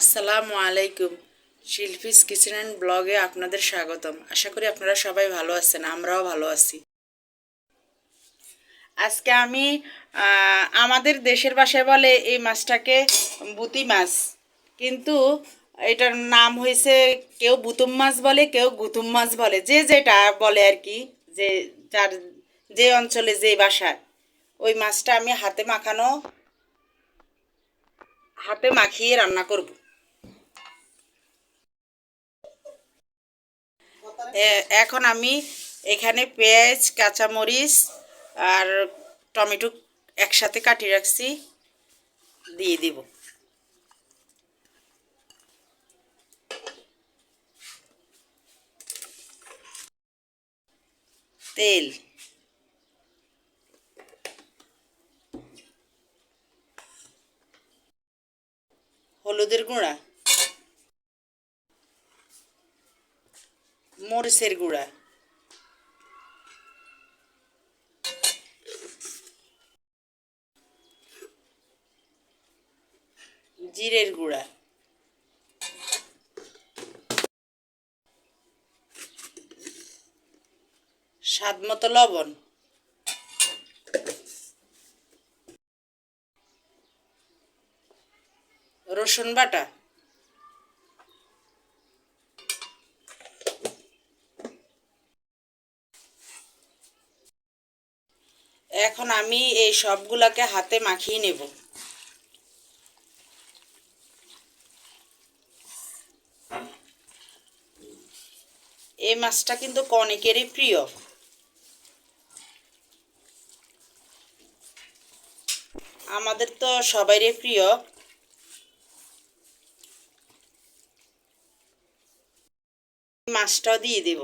আসসালামু আলাইকুম, Shilpi's kitchen and ব্লগে আপনাদের স্বাগতম। আশা করি আপনারা সবাই ভালো আছেন, আমরাও ভালো আছি। আজকে আমি আমাদের দেশের ভাষায় বলে এই মাছটাকে বুতি মাছ। কিন্তু এটার নাম হয়েছে কেউ বুতুম মাছ বলে, কেউ গুতুম মাছ বলে। যে যেটা বলে আর কি, যে যার, যে অঞ্চলে যে বাসায় ওই মাছটা আমি হাতে মাখানো, হাতে মাখিয়ে রান্না করব। এখন আমি এখানে পেঁয়াজ, কাঁচামরিচ আর টমেটো একসাথে কাটিয়ে রাখছি, দিয়ে দিব। তেল। হলুদের গুঁড়া। মরিচের গুঁড়া। জিরের গুঁড়া। স্বাদ মতো লবণ। রসুন বাটা। এখন আমি এই সবগুলাকে হাতে মাখিয়ে নেব। এই মাছটা কিন্তু অনেকেরই প্রিয়। আমাদের তো সবারই প্রিয়। মাছটাও দিয়ে দেব।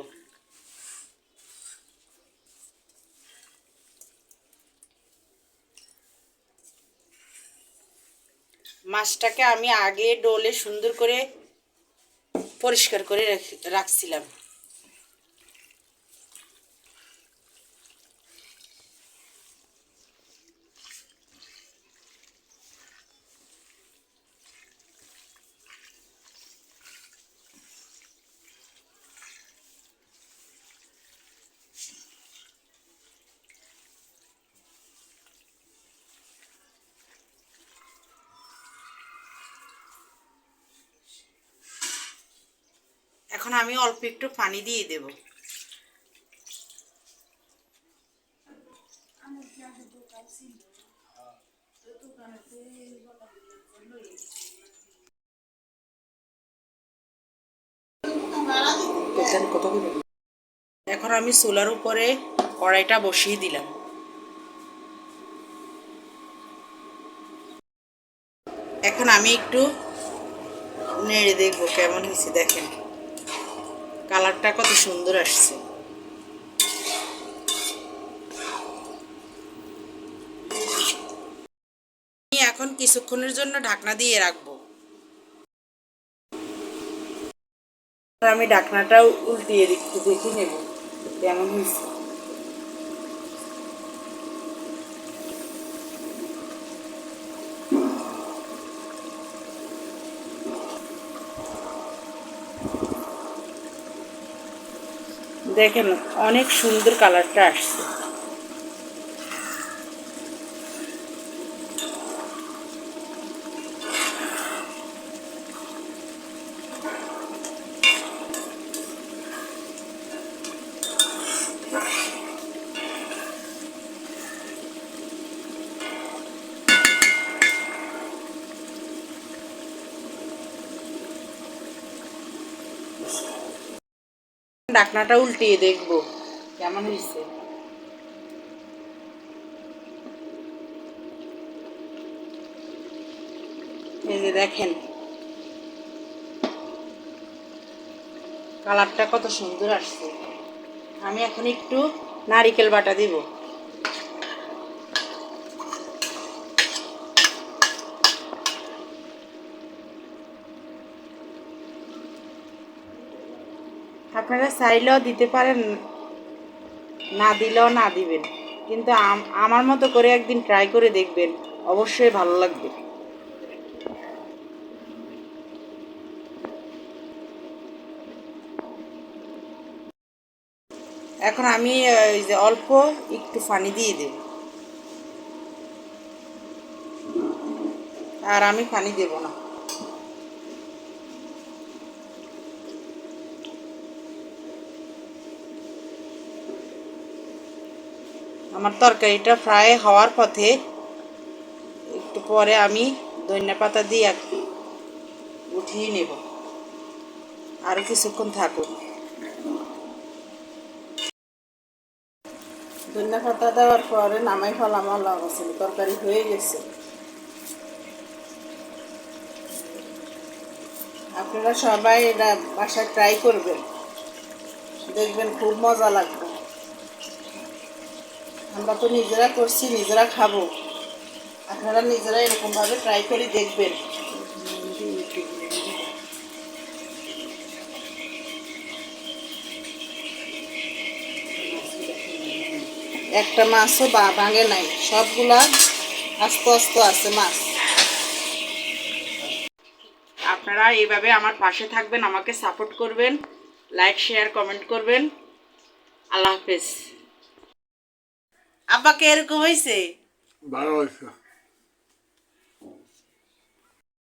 মাছটাকে আমি আগে ডোলে সুন্দর করে পরিষ্কার করে রাখ- রাখছিলাম। এখন আমি অল্প একটু পানি দিয়ে দেব। এখন আমি চুলার উপরে কড়াইটা বসিয়ে দিলাম। এখন আমি একটু নেড়ে দেখব কেমন হয়েছে, দেখেন। কালারটা কত সুন্দর আসছে। এখন কিছুক্ষণের জন্য ঢাকনা দিয়ে রাখব। আমি ঢাকনাটাও উল্টিয়ে দেখি দেখে নেব কেমন হয়েছে। দেখেন অনেক সুন্দর কালারটা আসছে। ঢাকনাটা উল্টিয়ে দেখব। কেমন হয়েছে এই যে দেখেন। কালারটা কত সুন্দর আসছে। আমি এখন একটু নারিকেল বাটা দিব। আপনারা চাইলেও দিতে পারেন, না দিলেও না দিবেন। কিন্তু আমার মতো করে একদিন ট্রাই করে দেখবেন, অবশ্যই ভালো লাগবে। এখন আমি ওই যে অল্প একটু পানি দিয়ে দেব। আর আমি পানি দেব না। আমার তরকারিটা ফ্রাই হওয়ার পথে একটু পরে আমি ধনিয়া পাতা দিয়ে উঠিয়ে নেব। আরও কিছুক্ষণ থাকুক। ধনিয়া পাতা দেওয়ার পরে নামাই ফেলাম, আল্লাহ ছিল তরকারি হয়ে গেছে। আপনারা সবাই এটা বাসায় ট্রাই করবেন। দেখবেন খুব মজা লাগবে। আমরা তো নিজেরা করছি, নিজেরা খাব। আপনারা নিজেরা এরকমভাবে ট্রাই করে দেখবেন। একটা মাছও বা ভাঙে নাই। সবগুলা আস্তে আস্তে আছে মাছ। আপনারা এইভাবে আমার পাশে থাকবেন, আমাকে সাপোর্ট করবেন লাইক শেয়ার কমেন্ট করবেন। আল্লাহ হাফেজ। আব্বাকে এরকম হয়েছে ভালো হয়েছে